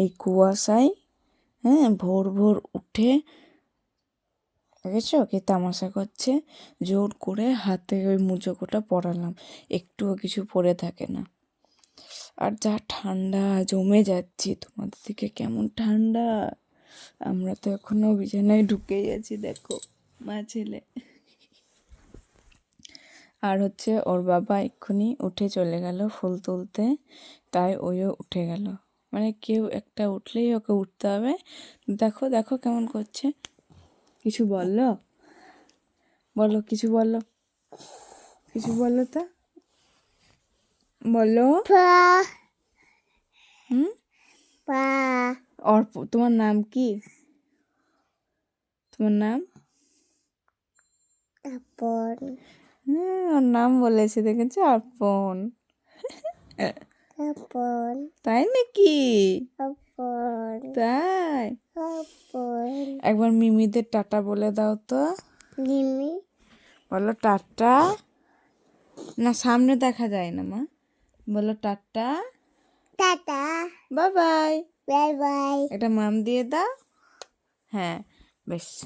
এই কুয়াশায় হ্যাঁ ভোর ভোর উঠে, দেখেছ? কে তামাশা করছে? জোর করে হাতে ওই মুজোকোটা পরালাম। একটুও কিছু পরে থাকে না। আর যা ঠান্ডা, জমে যাচ্ছি। তোমাদের দিকে কেমন ঠান্ডা? আমরা তো এখনও বিছানায় ঢুকে গেছি দেখো, মা ছেলে। আর হচ্ছে ওর বাবা এক্ষুনি উঠে চলে গেল ফুল তুলতে, তাই ওইও উঠে গেল। মানে কেউ একটা উঠলেই ওকে উঠতে হবে। দেখো দেখো কেমন করছে। কিছু বলল? বলো কিছু বলল কিছু বলো তা? বলো। হুম? পা। অর্প তোমার নাম কি? তোমার নাম? আপন। হ্যাঁ ওর নাম বলেছে দেখেছ? অর্পণ আপন তাই নাকি? আপন তাই? আপন একবার মিমিদের টাটা বলে দাও তো। নিমি বলো টাটা। না সামনে দেখা যায় না মা। বলো tata. Tata. Bye bye. Bye bye. একটা মাম দিয়ে দাও। হ্যাঁ বেশ।